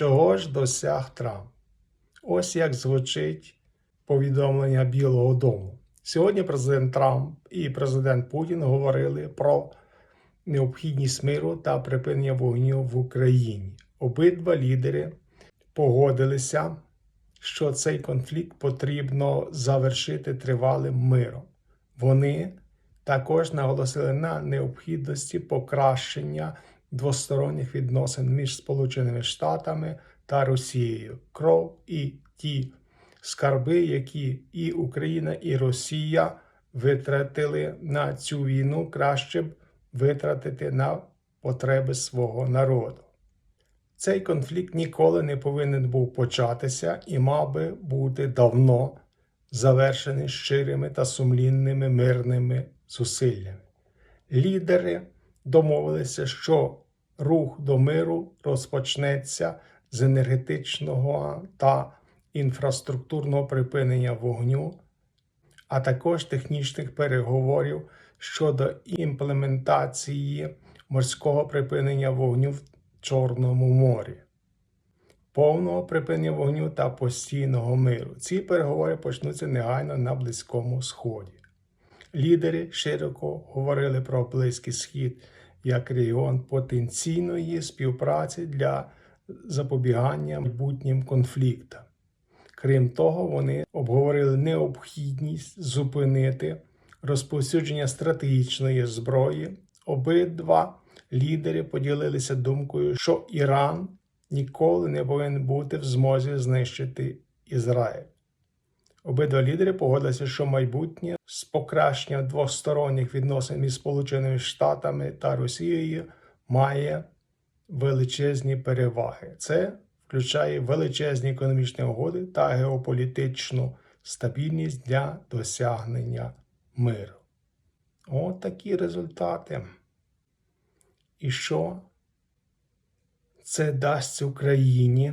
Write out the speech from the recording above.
Чого ж досяг Трамп? Ось як звучить повідомлення Білого Дому. Сьогодні президент Трамп і президент Путін говорили про необхідність миру та припинення вогню в Україні. Обидва лідери погодилися, що цей конфлікт потрібно завершити тривалим миром. Вони також наголосили на необхідності покращення двосторонніх відносин між Сполученими Штатами та Росією. Кров і ті скарби, які і Україна, і Росія витратили на цю війну, краще б витратити на потреби свого народу. Цей конфлікт ніколи не повинен був початися і мав би бути давно завершений щирими та сумлінними мирними зусиллями. Лідери домовилися, що рух до миру розпочнеться з енергетичного та інфраструктурного припинення вогню, а також технічних переговорів щодо імплементації морського припинення вогню в Чорному морі, повного припинення вогню та постійного миру. Ці переговори почнуться негайно на Близькому Сході. Лідери широко говорили про Близький Схід як регіон потенційної співпраці для запобігання майбутнім конфліктам. Крім того, вони обговорили необхідність зупинити розповсюдження стратегічної зброї. Обидва лідери поділилися думкою, що Іран ніколи не повинен бути в змозі знищити Ізраїль. Обидва лідери погодилися, що майбутнє з покращення двосторонніх відносин між Сполученими Штатами та Росією має величезні переваги. Це включає величезні економічні угоди та геополітичну стабільність для досягнення миру. От такі результати. І що це дасть Україні?